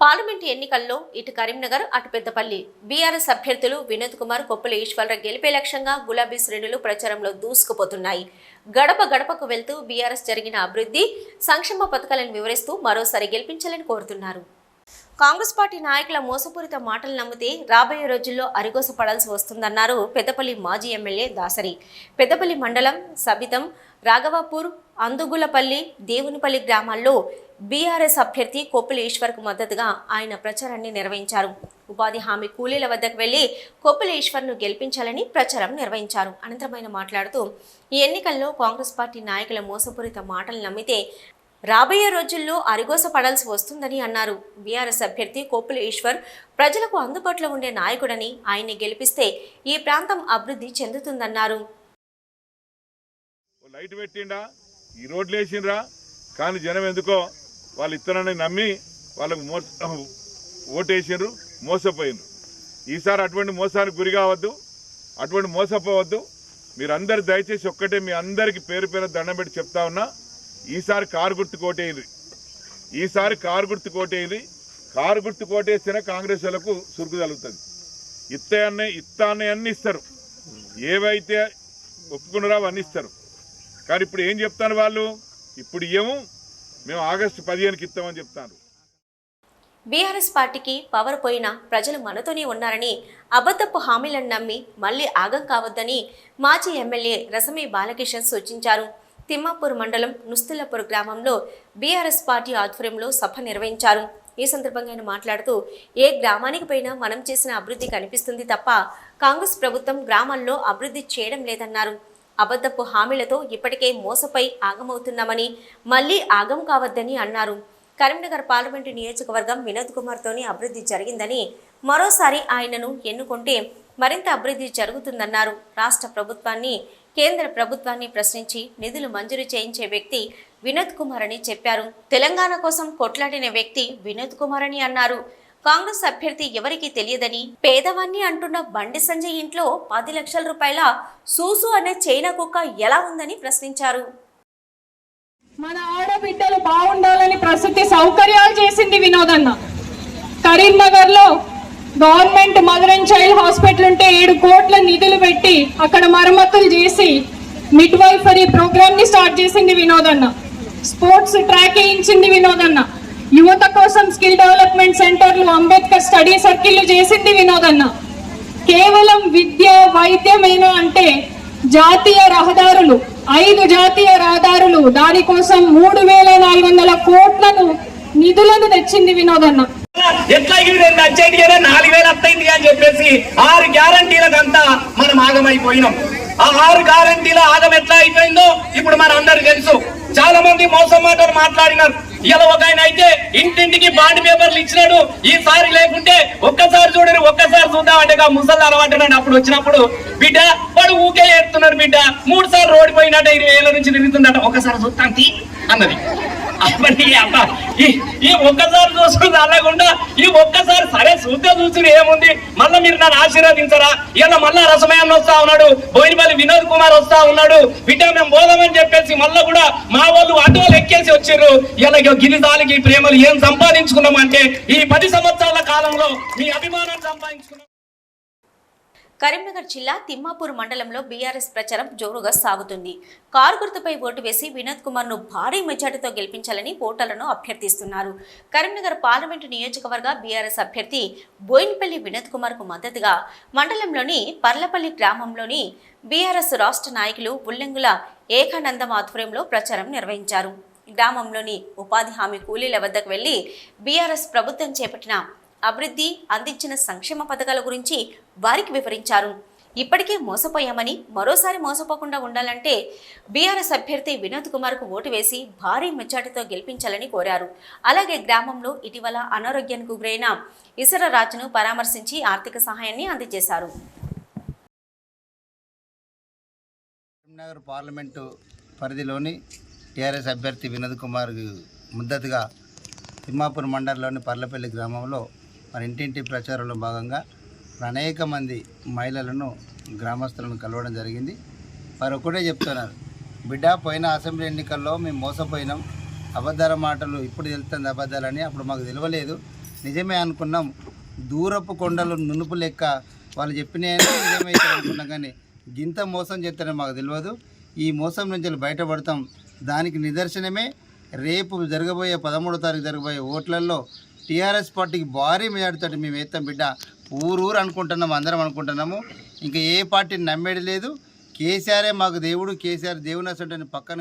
Parliament ఎన్నికల్లో ఇటు కరీంనగర్ అటు పెద్దపల్లి. బీఆర్ఎస్ అభ్యర్థులు వినోద్ కుమార్ కొప్పుల ఈశ్వరరావు గెలిపే లక్ష్యంగా గులాబీ శ్రేణులు ప్రచారంలో దూసుకుపోతున్నాయి. గడప గడపకు వెళ్తూ బీఆర్ఎస్ జరిగిన అభివృద్ధి సంక్షేమ పథకాలను వివరిస్తూ మరోసారి గెలిపించాలని కోరుతున్నారు. కాంగ్రెస్ పార్టీ నాయకుల మోసపూరిత మాటలు నమ్మితే రాబోయే రోజుల్లో అరిగోస పడాల్సి వస్తుందన్నారు పెద్దపల్లి మాజీ ఎమ్మెల్యే దాసరి. పెద్దపల్లి మండలం సబితం రాఘవాపూర్ అందుగులపల్లి దేవునిపల్లి గ్రామాల్లో బీఆర్ఎస్ అభ్యర్థి కొప్పుల ఈశ్వర్కు మద్దతుగా ఆయన ప్రచారాన్ని నిర్వహించారు. ఉపాధి హామీ కూలీల వద్దకు వెళ్ళి కొప్పుల ఈశ్వర్ను గెలిపించాలని ప్రచారం నిర్వహించారు. అనంతరం ఆయన మాట్లాడుతూ ఈ ఎన్నికల్లో కాంగ్రెస్ పార్టీ నాయకుల మోసపూరిత మాటలు నమ్మితే రాబోయే రోజుల్లో అరిగోస పడాల్సి వస్తుందని అన్నారు. బీఆర్ఎస్ అభ్యర్థి కోపుల ఈశ్వర్ ప్రజలకు అందుబాటులో ఉండే నాయకుడని ఆయన్ని గెలిపిస్తే ఈ ప్రాంతం అభివృద్ధి చెందుతుందన్నారు. లైట్ పెట్టిండా? ఈ రోడ్లు వేసిండ్రా కానీ జనం ఎందుకో వాళ్ళు ఇత్తనాన్ని నమ్మి వాళ్ళకు మో ఓటేసిండ్రు మోసపోయిండ్రు ఈసారి అటువంటి మోసానికి గురి కావద్దు అటువంటి మోసపోవద్దు. మీరందరు దయచేసి ఒక్కటే మీ అందరికి పేరు పేరు దండం పెట్టి చెప్తా ఉన్నా ఈసారి కారు గుర్తు కోటేది ఈసారి కారు గుర్తు కోటేది కారు గుర్తు కోటేస్తేనే కాంగ్రెస్ వాళ్ళకు సురుకు కలుగుతుంది ఇత్తాన్ని ఇత్తాన్ని అన్ని ఇస్తారు. ఏవైతే ఒప్పుకున్నారో అవన్నీ ఇస్తారు. కానీ ఇప్పుడు ఏం చెప్తాను వాళ్ళు? ఇప్పుడు ఏమో మేము ఆగస్టు పదిహేనుకి ఇస్తామని చెప్తాను బీఆర్ఎస్ పార్టీకి పవర్ పోయినా ప్రజలు మనతోనే ఉన్నారని అబద్ధపు హామీలను నమ్మి మళ్ళీ ఆగం కావద్దని మాజీ ఎమ్మెల్యే రసమి బాలకిషన్ సూచించారు. తిమ్మాపూర్ మండలం నుస్తులపూర్ గ్రామంలో బీఆర్ఎస్ పార్టీ ఆధ్వర్యంలో సభ నిర్వహించారు. ఈ సందర్భంగా ఆయన మాట్లాడుతూ ఏ గ్రామానికి పోయినా మనం చేసిన అభివృద్ధి కనిపిస్తుంది తప్ప కాంగ్రెస్ ప్రభుత్వం గ్రామాల్లో అభివృద్ధి చేయడం లేదన్నారు. అబద్ధపు హామీలతో ఇప్పటికే మోసపై ఆగమవుతున్నామని మళ్ళీ ఆగం కావద్దని అన్నారు. కరీంనగర్ పార్లమెంటు నియోజకవర్గం వినోద్ కుమార్తోని అభివృద్ధి జరిగిందని మరోసారి ఆయనను ఎన్నుకుంటే మరింత అభివృద్ధి జరుగుతుందన్నారు. రాష్ట్ర ప్రభుత్వాన్ని కేంద్ర ప్రభుత్వాన్ని ప్రశ్నించి నిధులు మంజూరు చేయించే వ్యక్తి వినోద్ కుమార్ అని చెప్పారు. తెలంగాణ కోసం కొట్లాడిన వ్యక్తి వినోద్ కుమార్ అని అన్నారు. కాంగ్రెస్ అభ్యర్థి ఎవరికీ తెలియదని పేదవాన్ని అంటున్న బండి సంజయ్ ఇంట్లో పది లక్షల రూపాయల సూసు అనే చైనా కుక్క ఎలా ఉందని ప్రశ్నించారు. మన ఆడబిడ్డలు బాగుండాలని ప్రసూతి సౌకర్యాలు చేసింది వినోదన్న. కరీంనగర్లో government mother and child hospital ఉంటే ఏడు కోట్ల నిధులు పెట్టి అక్కడ మరమ్మతులు చేసి మిడ్ వైఫరీ ప్రోగ్రామ్ని స్టార్ట్ చేసింది వినోదన్న. Sports track వేయించింది వినోదన్న. యువత కోసం స్కిల్ డెవలప్మెంట్ సెంటర్లు అంబేద్కర్ స్టడీ సర్కిల్ చేసింది వినోదన్న. కేవలం విద్య వైద్యమేనా అంటే జాతీయ రహదారులు ఐదు జాతీయ రహదారులు దానికోసం మూడు వేల నాలుగు వందల కోట్లను నిధులను తెచ్చింది వినోదన్న. ఎట్లా ఇది రెండు వచ్చేది కదా నాలుగు వేలు వస్తాయింది అని చెప్పేసి ఆరు గ్యారంటీలకంతా మనం ఆగమైపోయినాం. ఆ ఆరు గ్యారంటీల ఆగం ఎట్లా అయిపోయిందో ఇప్పుడు మన అందరు తెలుసు. చాలా మంది మోసం మాటలు మాట్లాడినారు. ఇలా ఒక ఆయన అయితే ఇంటింటికి బాండ్ పేపర్లు ఇచ్చినాడు. ఈసారి లేకుంటే ఒక్కసారి చూడరు ఒక్కసారి చూద్దాం అంటే ఆ ముసలి అలవాటున్నాడు అప్పుడు వచ్చినప్పుడు బిడ్డ వాడు ఊకే ఏడుతున్నాడు బిడ్డ. మూడు సార్లు రోడ్డు ఓడిపోయినట్టు ఇరవై ఏళ్ళ నుంచి తిరుగుతుందట. ఒకసారి చూస్తాం అన్నది. అప్పటి అబ్బా ఈ ఒక్కసారి చూసుకుంది అలాగుండా ఈ ఒక్కసారి సరే చూస్తే చూసుడు ఏముంది? మళ్ళీ మీరు నన్ను ఆశీర్వదించరా? ఇలా మళ్ళా రసమయాన్ని వస్తా ఉన్నాడు బోయినపల్లి వినోద్ కుమార్ వస్తా ఉన్నాడు బిడ్డ మేము పోదామని చెప్పేసి మళ్ళీ కూడా మా వాళ్ళు ఆటోలు ఎక్కేసి వచ్చారు ఇలా గిరిదాలకి ఈ ప్రేమలు ఏం సంపాదించుకున్నాం అంటే ఈ పది సంవత్సరాల కాలంలో మీ అభిమానాన్ని సంపాదించుకున్నాం. కరీంనగర్ జిల్లా తిమ్మాపూర్ మండలంలో బీఆర్ఎస్ ప్రచారం జోరుగా సాగుతుంది. కారు గుర్తుపై ఓటు వేసి వినోద్ కుమార్ను భారీ మెజార్టీతో గెలిపించాలని ఓటర్లను అభ్యర్థిస్తున్నారు. కరీంనగర్ పార్లమెంటు నియోజకవర్గ బీఆర్ఎస్ అభ్యర్థి బోయిన్పల్లి వినోద్ కుమార్కు మద్దతుగా మండలంలోని పర్లపల్లి గ్రామంలోని బీఆర్ఎస్ రాష్ట్ర నాయకులు ఉల్లెంగుల ఏకానందం ఆధ్వర్యంలో ప్రచారం నిర్వహించారు. గ్రామంలోని ఉపాధి హామీ కూలీల వద్దకు వెళ్ళి బీఆర్ఎస్ ప్రభుత్వం చేపట్టిన అభివృద్ధి అందించిన సంక్షేమ పథకాల గురించి వారికి వివరించారు. ఇప్పటికే మోసపోయామని మరోసారి మోసపోకుండా ఉండాలంటే బీఆర్ఎస్ అభ్యర్థి వినోద్ కుమార్కు ఓటు వేసి భారీ మెచ్చాటితో గెలిపించాలని కోరారు. అలాగే గ్రామంలో ఇటీవల అనారోగ్యానికి గురైన ఇసర రాజును పరామర్శించి ఆర్థిక సహాయాన్ని అందజేశారు. కరీంనగర్ పార్లమెంటు పరిధిలోని టీఆర్ఎస్ అభ్యర్థి వినోద్ కుమార్ ముద్దతుగా తిమ్మాపూర్ మండలంలోని పర్లపల్లి గ్రామంలో మరి ఇంటింటి ప్రచారంలో భాగంగా అనేక మంది మహిళలను గ్రామస్తులను కలవడం జరిగింది. వారు ఒకటే చెప్తున్నారు. బిడ్డ పోయిన అసెంబ్లీ ఎన్నికల్లో మేము మోసపోయినాం. అబద్ధాల మాటలు ఇప్పుడు తెలుస్తుంది అబద్ధాలని. అప్పుడు మాకు తెలియలేదు. నిజమే అనుకున్నాం. దూరపు కొండలు నునుపు లెక్క వాళ్ళు చెప్పినాయని నిజమే అనుకున్నాం. కానీ గింత మోసం చేస్తారని మాకు తెలియదు. ఈ మోసం నుంచి బయటపడతాం. దానికి నిదర్శనమే రేపు జరగబోయే పదమూడో తారీఖు జరగబోయే ఓట్లలో టీఆర్ఎస్ పార్టీకి భారీ మెజార్టీతో మేము ఎత్తాం బిడ్డ. ఊరూరు అనుకుంటున్నాము అందరం అనుకుంటున్నాము. ఇంకా ఏ పార్టీని నమ్మేది లేదు. కేసీఆరే మాకు దేవుడు కేసీఆర్ దేవుని అసంటే పక్కన